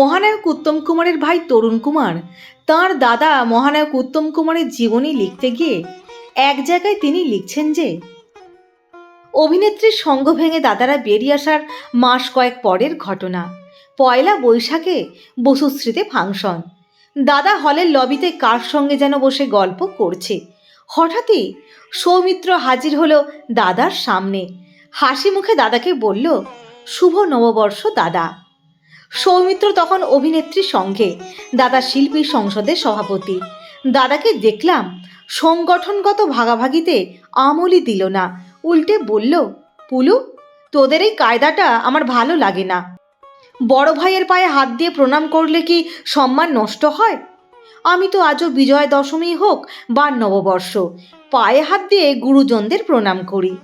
মহানায়ক উত্তম কুমারের ভাই তরুণ কুমার। তার দাদা মহানায়ক উত্তম কুমারের জীবনী লিখতে গিয়ে এক জায়গায় তিনি লিখছেন যে, অভিনেত্রীর সঙ্গ ভেঙে দাদারা বেরিয়ে আসার মাস কয়েক পরের ঘটনা। পয়লা বৈশাখে বসুশ্রীতে ফাংশন। দাদা হলের লবিতে কার সঙ্গে যেন বসে গল্প করছে। হঠাৎই সৌমিত্র হাজির হলো দাদার সামনে। হাসি মুখে দাদাকে বলল, শুভ নববর্ষ দাদা। সৌমিত্র তখন অভিনেত্রীর সঙ্গে, দাদা শিল্পী সংসদের সভাপতি। দাদাকে দেখলাম, সংগঠনগত ভাগাভাগিতে আমলই দিল না। উল্টে বলল, পুলু, তোদের এই কায়দাটা আমার ভালো লাগে না। বড় ভাইয়ের পায়ে হাত দিয়ে প্রণাম করলে কি সম্মান নষ্ট হয়? আমি তো আজও বিজয় দশমী হোক বা নববর্ষ, পায়ে হাত দিয়ে গুরুজনদের প্রণাম করি।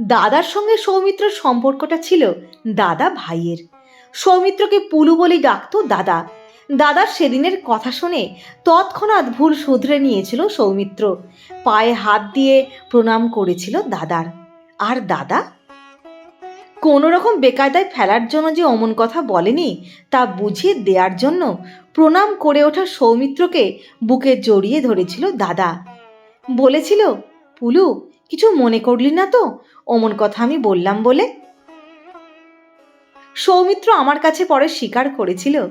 দাদার সঙ্গে সৌমিত্রর সম্পর্কটা ছিল দাদা ভাইয়ের। সৌমিত্রকে পুলু বলেই ডাকতো দাদা। দাদার সেদিনের কথা শুনে তৎক্ষণাৎ ভুল শুধরে নিয়েছিল সৌমিত্র। পায়ে হাত দিয়ে প্রণাম করেছিল দাদার। আর দাদা? কোনো রকম বেকায়দায় ফেলার জন্য যে অমন কথা বলেনি, তা বুঝিয়ে দেওয়ার জন্য প্রণাম করে ওঠা সৌমিত্রকে বুকে জড়িয়ে ধরেছিল দাদা। বলেছিল, পুলু, কিছু মনে করলি না তো? অমন কথা আমি বললাম বলে? সৌমিত্র আমার কাছে পরে স্বীকার করেছিল।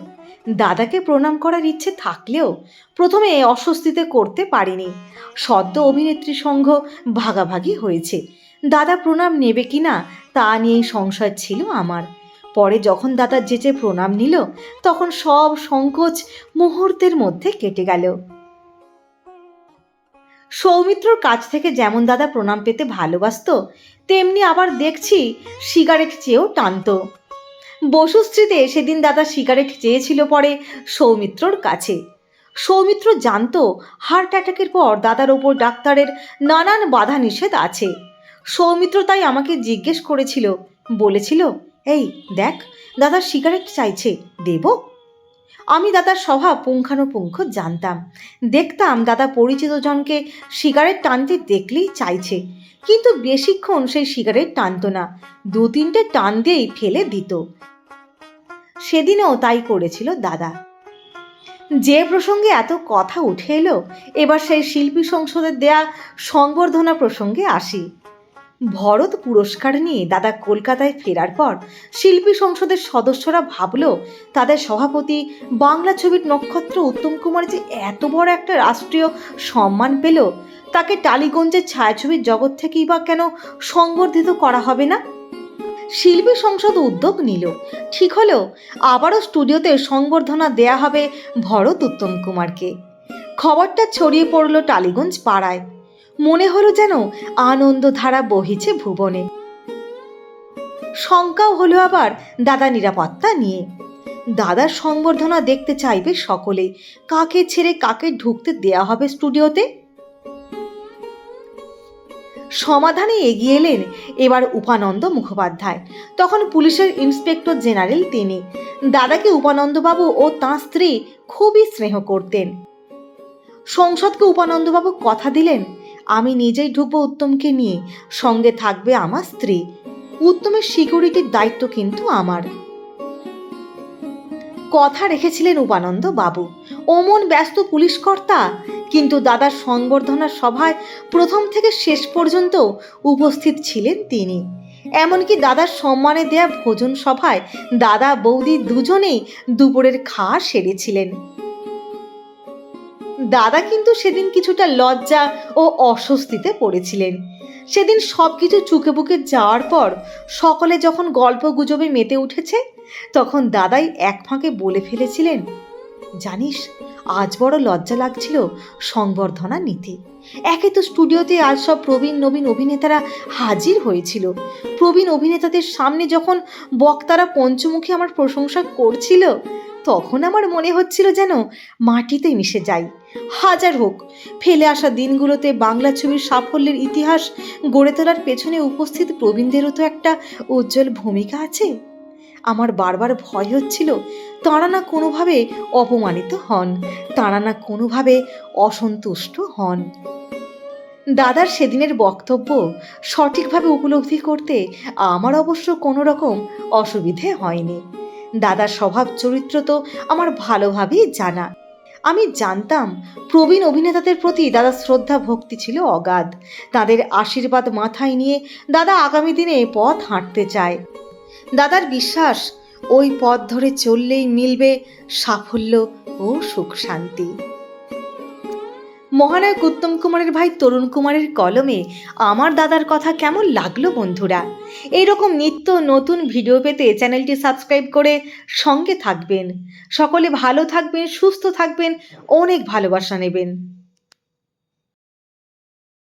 দাদাকে প্রণাম করার ইচ্ছে থাকলেও প্রথমে অস্বস্তিতে করতে পারিনি। সদ্য অভিনেত্রী সংঘ ভাগাভাগি হয়েছে। দাদা প্রণাম নেবে কি না তা নিয়েই সংশয় ছিল আমার। পরে যখন দাদা যেচে প্রণাম নিল, তখন সব সংকোচ মুহূর্তের মধ্যে কেটে গেল। সৌমিত্রর কাছ থেকে যেমন দাদা প্রণাম পেতে ভালোবাসতো, তেমনি আবার দেখছি সিগারেট চেয়েও টানতো। বসুশ্রীতে সেদিন দাদা সিগারেট চেয়েছিল পরে সৌমিত্রর কাছে। সৌমিত্র জানত হার্ট অ্যাটাকের পর দাদার ওপর ডাক্তারের নানান বাধা নিষেধ আছে। সৌমিত্র তাই আমাকে জিজ্ঞেস করেছিল, বলেছিল, এই দেখ, দাদা সিগারেট চাইছে, দেব? আমি দাদার স্বভাব পুঙ্খানুপুঙ্খ জানতাম। দেখতাম দাদা পরিচিত জনকে সিগারেট টানতে দেখলেই চাইছে। কিন্তু বেশিক্ষণ সেই সিগারেট টানতো না, দু তিনটে টান দিয়েই ফেলে দিত। সেদিনও তাই করেছিল দাদা। যে প্রসঙ্গে এত কথা উঠে এলো, এবার সেই শিল্পী সংসদের দেয়া সংবর্ধনা প্রসঙ্গে আসি। ভরত পুরস্কার নিয়ে দাদা কলকাতায় ফেরার পর শিল্পী সংসদের সদস্যরা ভাবলো, তাদের সভাপতি বাংলা ছবির নক্ষত্র উত্তম কুমার যে এত বড় একটা রাষ্ট্রীয় সম্মান পেল, তাকে টালিগঞ্জের ছায়াছবির জগৎ থেকেই বা কেন সংবর্ধিত করা হবে না? শিল্পী সংসদ উদ্যোগ নিল, ঠিক হলো, আবারও স্টুডিওতে সংবর্ধনা দেয়া হবে ভরত উত্তম কুমারকে। খবরটা ছড়িয়ে পড়ল টালিগঞ্জ পাড়ায়। মনে হলো যেন আনন্দধারা বহিছে ভুবনে। শঙ্কাও হলো আবার দাদা নিরাপত্তা নিয়ে। দাদার সংবর্ধনা দেখতে চাইবে সকলে। কাকে ছেড়ে কাকে ঢুকতে দেয়া হবে স্টুডিওতে? সমাধানে এগিয়ে এলেন এবার উপানন্দ মুখোপাধ্যায়। তখন পুলিশের ইন্সপেক্টর জেনারেল তিনি। দাদাকে উপানন্দবাবু ও তাঁর স্ত্রী খুবই স্নেহ করতেন। সংসদকে উপানন্দবাবু কথা দিলেন আমি নিজেই ঢুকবো উত্তমকে নিয়ে। সঙ্গে থাকবে আমার স্ত্রী। উত্তমের সিকিউরিটির দায়িত্ব কিন্তু আমার। কথা রেখেছিলেন উপানন্দ বাবু। অমন ব্যস্ত পুলিশ কর্তা কিন্তু দাদার সংবর্ধনা সভায় প্রথম থেকে শেষ পর্যন্ত উপস্থিত ছিলেন তিনি। এমনকি দাদার সম্মানে দেয়া ভোজন সভায় দাদা বৌদি দুজনেই দুপুরের খাওয়া সেরেছিলেন। দাদা কিন্তু সেদিন কিছুটা লজ্জা ও অস্বস্তিতে পড়েছিলেন। সেদিন সব কিছু চুকে বুকে যাওয়ার পর সকলে যখন গল্প গুজবে মেতে উঠেছে, তখন দাদাই এক ফাঁকে বলে ফেলেছিলেন, জানিস, আজ বড় লজ্জা লাগছিল সংবর্ধনা নিতে। একে তো স্টুডিওতে আজ সব প্রবীণ, নবীন অভিনেতারা হাজির হয়েছিল। প্রবীণ অভিনেতাদের সামনে যখন বক্তারা পঞ্চমুখী আমার প্রশংসা করছিল তখন আমার মনে হচ্ছিল যেন মাটিতে মিশে যাই। হাজার হোক, ফেলে আসা দিনগুলোতে বাংলা ছবির সাফল্যের ইতিহাস গড়ে তোলার পেছনে উপস্থিত প্রবীণদেরও তো একটা উজ্জ্বল ভূমিকা আছে। আমার বারবার ভয় হচ্ছিল, তাঁরা না কোনোভাবে অপমানিত হন, তাঁরা না কোনোভাবে অসন্তুষ্ট হন। দাদার সেদিনের বক্তব্য সঠিকভাবে উপলব্ধি করতে আমার অবশ্য কোনো রকম অসুবিধে হয়নি। দাদার স্বভাব চরিত্র তো আমার ভালোভাবেই জানা। আমি জানতাম প্রবীণ অভিনেতাদের প্রতি দাদা শ্রদ্ধা, ভক্তি ছিল অগাধ। তাদের আশীর্বাদ মাথায় নিয়ে দাদা আগামী দিনে পথ হাঁটতে চায়। দাদার বিশ্বাস, ওই পথ ধরে চললেই মিলবে সাফল্য ও সুখ শান্তি। মহানায়ক উত্তম কুমারের ভাই তরুণ কুমারের কলমে আমার দাদার কথা কেমন লাগল বন্ধুরা? এইরকম নিত্য নতুন ভিডিও পেতে চ্যানেলটি সাবস্ক্রাইব করে সঙ্গে থাকবেন। সকলে ভালো থাকবেন, সুস্থ থাকবেন, অনেক ভালোবাসা নেবেন।